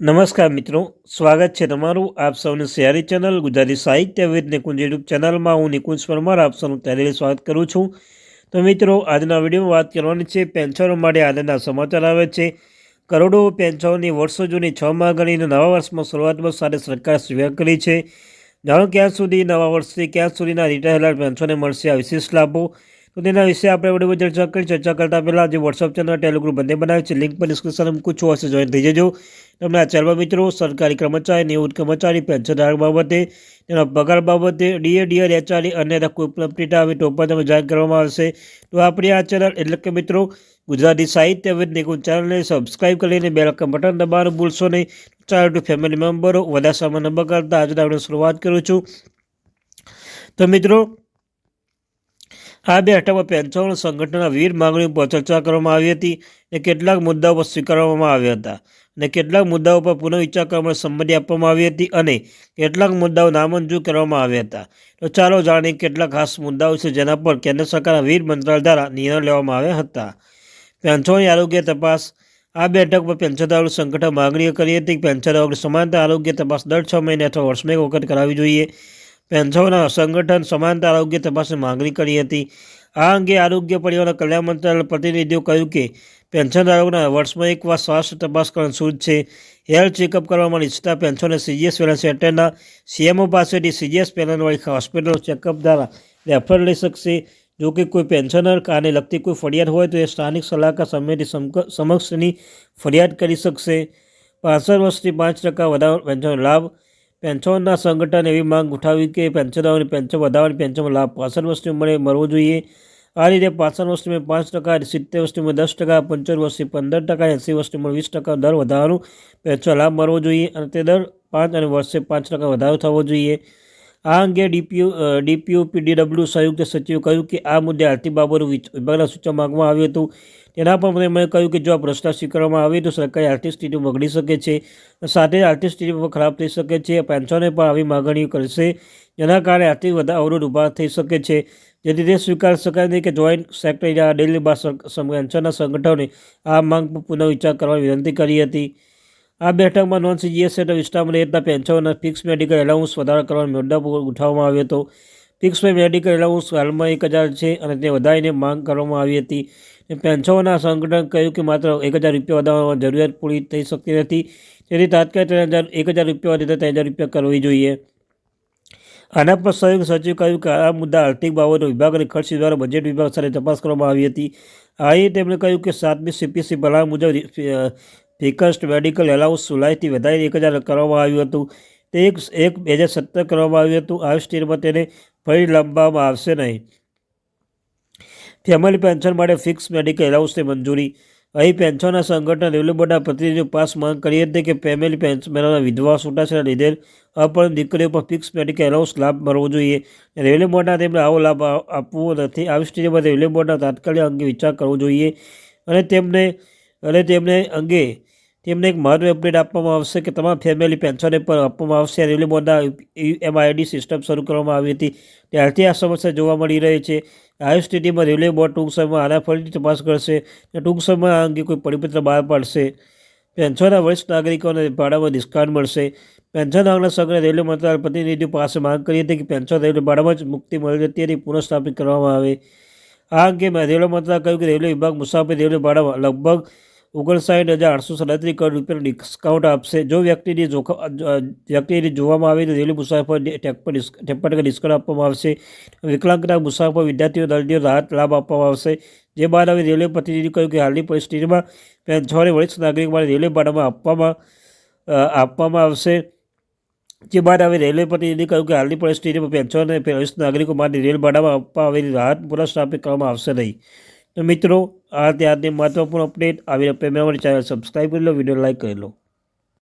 નમસ્કાર મિત્રો, સ્વાગત છે તમારું આપ સૌની સિયારી ચેનલ, ગુજરાતી સાહિત્ય વિદ નિકુંજ યુટ્યુબ ચેનલમાં. હું નિકુંજ પરમાર, આપ સૌનું ત્યારે સ્વાગત કરું છું. તો મિત્રો, આજના વિડીયોમાં વાત કરવાની છે પેન્શનો માટે આજના સમાચાર આવે છે. કરોડો પેન્શનોની વર્ષો જૂની છ માહ ગણીને નવા વર્ષમાં શરૂઆતમાં સાથે સરકાર સ્વીકાર કરી છે. જાણો ક્યાં સુધી નવા વર્ષથી ક્યાં સુધીના રિટાયર પેન્શનને મળશે આ વિશેષ લાભો. તો તેના વિશે આપણે બધી ચર્ચા કરી. ચર્ચા કરતા પહેલાં જે વોટ્સઅપ ચેનલ ટેલિગ્રુપ બંને બનાવે છે. લિંક પર ડિસ્ક્રિપ્શન મૂકું હશે જોઈન થઈ જજો. તમને આ ચેનલમાં મિત્રો સરકારી કર્મચારી નિવૃત્ત કર્મચારી પેન્શનધારક બાબતે, તેના પગાર બાબતે ડીએ ડીઆર એચઆરડી અને કોઈ પણ અપડેટ આવે તો પણ તમે જાહેર કરવામાં આવશે. તો આપણી આ ચેનલ એટલે કે મિત્રો ગુજરાતી સાહિત્ય વિદ નિકુંજ ચેનલને સબસ્ક્રાઇબ કરીને બે રકમ બટન દબાવવાનું ભૂલશો નહીં. ટુ ફેમિલી મેમ્બરો વધારે સામાન નંબર કરતા આજે આપણે શરૂઆત કરું છું. તો મિત્રો આ બેઠકમાં પેન્શન સંગઠનના વિવિધ માંગણીઓ પર ચર્ચા કરવામાં આવી હતી અને કેટલાક મુદ્દાઓ પર સ્વીકારવામાં આવ્યા હતા. અને કેટલાક મુદ્દાઓ પર પુનઃવિચાર કરવા સંમતિ આપવામાં આવી હતી અને કેટલાક મુદ્દાઓ નામંજૂર કરવામાં આવ્યા હતા. તો ચાલો જાણીએ કેટલાક ખાસ મુદ્દાઓ છે જેના પર કેન્દ્ર સરકારના વિવિધ મંત્રાલય દ્વારા નિર્ણય લેવામાં આવ્યા હતા. પેન્શનની આરોગ્ય તપાસ. આ બેઠક પર પેન્શનદારો સંગઠન માગણીઓ કરી હતી પેન્શનદારો સમાનતા આરોગ્ય તપાસ દર છ મહિને અથવા વર્ષમાં એક વખત કરાવવી જોઈએ. પેન્શનના સંગઠન સમાનતા આરોગ્ય તપાસની માંગણી કરી હતી. આ અંગે આરોગ્ય પરિવાર કલ્યાણ મંત્રાલય પ્રતિનિધિઓ કહ્યું કે પેન્શનધારકોના વર્ષમાં એકવાર સ્વાસ્થ્ય તપાસ કરવાનું સૂચ છે. હેલ્થ ચેકઅપ કરવામાં ઈચ્છતા પેન્શનને સીજીએસ વેલન્સ સેન્ટરના સીએમઓ પાસેથી સીજીએસ પેનલવાળી હોસ્પિટલ ચેકઅપ દ્વારા રેફર લઈ શકશે. જો કે કોઈ પેન્શનર આને લગતી કોઈ ફરિયાદ હોય તો એ સ્થાનિક સલાહકાર સમિતિ સમક્ષની ફરિયાદ કરી શકશે. પાસઠ વર્ષથી પાંચ ટકા વધારો પેન્શન લાભ પેન્શનના સંગઠન એવી માંગ ઉઠાવી કે પેન્શનદારોને પેન્શન વધારવાની પેન્શનમાં લાભ પાસઠ વર્ષની ઉંમરે મળવો જોઈએ. આ રીતે પાસઠ વર્ષની ઉંમરે પાંચ ટકા, સિત્તેર વર્ષની ઉંમરે દસ ટકા પંચોતેર વર્ષથી પંદર ટકા એંસી વર્ષની ઉંમર વીસ ટકા દર વધારવાનું પેન્શન લાભ મળવો જોઈએ અને તે દર પાંચ અને વર્ષે પાંચ ટકા વધારો થવો જોઈએ. આ અંગે ડીપીયુ ડીપીયુ પીડીડબ્લ્યુ સંયુક્ત સચિવે કહ્યું કે આ મુદ્દે આર્થિક બાબતો વિભાગના સૂચન માંગવામાં આવ્યું હતું. તેના પર તેમણે કહ્યું કે જો આ પ્રસ્તાવ સ્વીકારવામાં આવે તો સરકારી આર્થિક સ્થિતિ બગડી શકે છે સાથે આર્થિક સ્થિતિ પણ ખરાબ થઈ શકે છે. પેન્શને પણ આવી માગણીઓ કરશે. જેના કારણે આર્થિક વધારે અવરોધ ઊભા થઈ શકે છે. જેથી તે સ્વીકાર શકાય નહીં કે જોઈન્ટ સેક્રેટરી બાર પેન્શનના સંગઠનોને આ માંગ પર પુનઃવિચાર કરવાની વિનંતી કરી હતી. આ બેઠકમાં નોન સીજીએસ હેઠળ વિસ્તારમાં રહેતા પેન્શનના ફિક્સ મેડિકલ એલાઉન્સ વધારો કરવાનો મુદ્દો ઉઠાવવામાં આવ્યો હતો. ફિક્સ મેડિકલ એલાઉન્સ હાલમાં એક હજાર છે અને તે વધારીને માંગ કરવામાં આવી હતી. પેન્શનના સંગઠન કહ્યું કે માત્ર એક હજાર રૂપિયા વધારવાની જરૂરિયાત પૂરી થઈ શકતી નથી. તેથી તાત્કાલિક ત્રણ હજાર, એક હજાર રૂપિયા વધે ત્રણ હજાર રૂપિયા કરવી જોઈએ. આના પર સંયુક્ત સચિવ કહ્યું કે આ મુદ્દા આર્થિક બાબતો વિભાગ અને ખર્ચ દ્વારા બજેટ વિભાગ સાથે તપાસ કરવામાં આવી હતી. આ તેમણે કહ્યું કે સાતમી સીપીસી ભલાણ મુજબ ફિકસ્ટ મેડિકલ એલાઉન્સ જુલાઈથી વધારી એક હજાર કરવામાં આવ્યું હતું. તે એક બે હજાર સત્તર કરવામાં આવ્યું હતું. આ સ્ટેટમાં તેને ફરી લંબાવવામાં આવશે નહીં. ફેમિલી પેન્શન માટે ફિક્સ મેડિકલ એલાઉન્સની મંજૂરી. અહીં પેન્શનના સંગઠન બોર્ડના પ્રતિનિધિઓ પાસ માંગ કરી હતી કે ફેમિલી પેન્શન મેળવનાર વિધવા છૂટાછેડા લીધે અપણ દીકરીઓ પર ફિક્સ મેડિકલ એલાઉન્સ લાભ મળવો જોઈએ. રેલવે બોર્ડના તેમને આવો લાભ આપવો નથી. આવી સ્થિતિમાં રેલવે બોર્ડના તાત્કાલિક અંગે વિચાર કરવો જોઈએ અને તેમને અને તેમને અંગે તેમને એક મહત્વ અપડેટ આપવામાં આવશે કે તમામ ફેમિલી પેન્શન પર આપવામાં આવશે. રેલવે બોર્ડના એમઆઈડી સિસ્ટમ શરૂ કરવામાં આવી હતી. ત્યારથી આ સમસ્યા જોવા મળી રહી છે. આવી સ્થિતિમાં રેલવે બોર્ડ ટૂંક સમયમાં આના ફરીથી તપાસ કરશે અને ટૂંક સમયમાં આ અંગે કોઈ પરિપત્ર બહાર પાડશે. પેન્શનના વરિષ્ઠ નાગરિકોને ભાડામાં ડિસ્કાઉન્ટ મળશે. પેન્શન અંગના સંઘને રેલવે મંત્રાલય પ્રતિનિધિઓ પાસે માંગ કરી હતી કે પેન્શન રેલવે ભાડામાં જ મુક્તિ મળી તેની પુનઃસ્થાપિત કરવામાં આવે. આ અંગે રેલવે મંત્રાલય કહ્યું કે રેલવે વિભાગ મુસાફરી રેલવે ભાડામાં લગભગ ઓગણસાઠ હજાર આઠસો સાડત્રીસ કરોડ રૂપિયાનું ડિસ્કાઉન્ટ આપશે. જો વ્યક્તિની જોખમ વ્યક્તિની જોવામાં આવે તો રેલી મુસાફર ટેપર ટકા ડિસ્કાઉન્ટ આપવામાં આવશે. વિકલાંગના મુસાફર વિદ્યાર્થીઓ દર્દીઓ રાહત લાભ આપવામાં આવશે. જે બાદ હવે રેલવે પ્રતિનિધિ કહ્યું કે હાલની પરિસ્થિતિમાં પેન્શનને વરિષ્ઠ નાગરિક માટે રેલવે ભાડામાં આપવામાં આપવામાં આવશે. જે બાદ હવે રેલવે પ્રતિનિધિ કહ્યું કે હાલની પરિસ્થિતિમાં પેન્શન અને વરિષ્ઠ નાગરિકો માટે રેલ ભાડામાં આપવા આવેલી રાહત પુનઃસ્થાપિત કરવામાં આવશે નહીં. તો મિત્રો, આ ત્યારની મહત્વપૂર્ણ અપડેટ આવી મેળવવાની ચેનલ સબસ્ક્રાઈબ કરી લો વીડિયો લાઈક કરી લો.